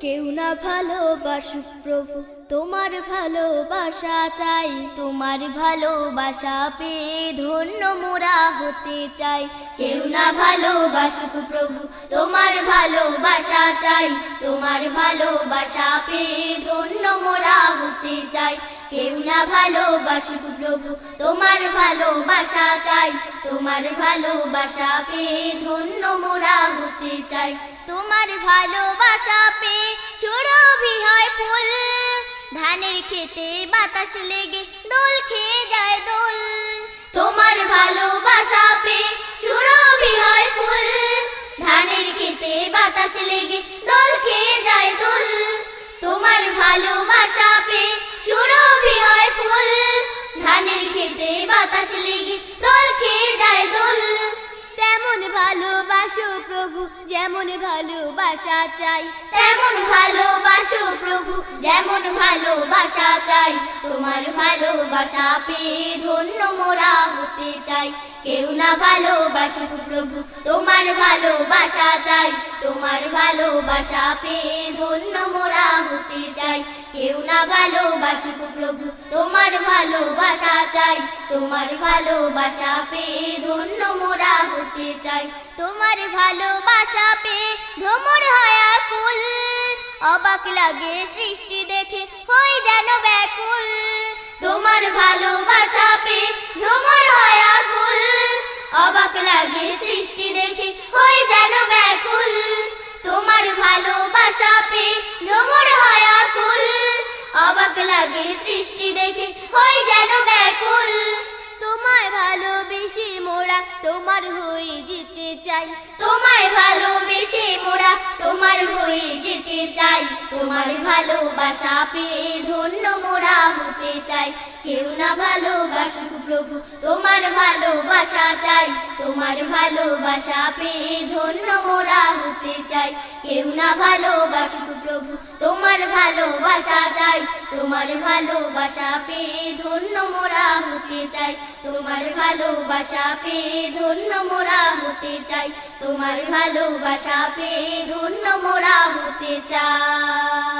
কেউ না ভালোবাসুক প্রভু, তোমার ভালোবাসা চাই। তোমার ভালোবাসা পেয়ে ধন্য মোরা হতে চাই। কেউ না ভালোবাসুক প্রভু, তোমার ভালোবাসা চাই। তোমার ভালোবাসা পেয়ে ধন্য মোরা হতে চাই। কেউ না ভালোবাসুক প্রভু, তোমার ভালোবাসা চাই। তোমার ভালোবাসা পেয়ে ধন্য মোরা হতে চাই। তোমার ভালোবাসা পেয়ে সুরভি হয় ফুল। ধানের খেতে বাতাস লেগে দোল খেয়ে যায় দোল। তোমার ভালোবাসা পেয়ে সুরভি হয় ফুল। ধানের খেতে বাতাস লেগে দোল খেয়ে যায় দোল। তোমার ভালোবাসা ভালোবাসো প্রভু, যেমন ভালোবাসা চাই। তেমন ভালোবাসো প্রভু, যেমন ভালোবাসা চাই। তোমার ভালোবাসা পেয়ে ধন্য মোরা হতে চাই। কেউ না ভালোবাসুক প্রভু, তোমার ভালোবাসা চাই। তোমার ভালোবাসা পেয়ে ধন্য মোরা হতে চাই। কেউ না ভালোবাসুক প্রভু, তোমার ভালোবাসা চাই। তোমার ভালোবাসা পেয়ে ধন্য মোরা হতে চাই। তোমার ভালোবাসা পেয়ে ভ্রমর হয় আকুল অবাক লাগে সৃষ্টি দেখে হই যেন ব্যাকুল। তোমার ভালোবাসা পেয়ে ভ্রমর হয় আকুল অবাক লাগে সৃষ্টি ভ্রমর হায়াতুল। অবাক লাগে সৃষ্টি দেখে হই যেন ব্যাকুল। তোমায় ভালোবেসে মোরা তোমার হয়ে যেতে চাই। তোমায় ভালোবেসে মোরা তোমার হয়ে যেতে চাই। তোমার ভালোবাসা পেয়ে ধন্য মোরা হতে চাই। কেউ না ভালোবাসুক প্রভু, তোমার ভালোবাসা চাই, তোমার ভালোবাসা পেয়ে ধন্য মোরা হতে চাই। কেউ না ভালোবাসুক প্রভু, তোমার ভালোবাসা চাই, তোমার ভালোবাসা পেয়ে ধন্য মোরা হতে চাই। তোমার ভালোবাসা পেয়ে ধন্য মোরা হতে চাই, তোমার ভালোবাসা পেয়ে ধন্য মোরা হতে চাই।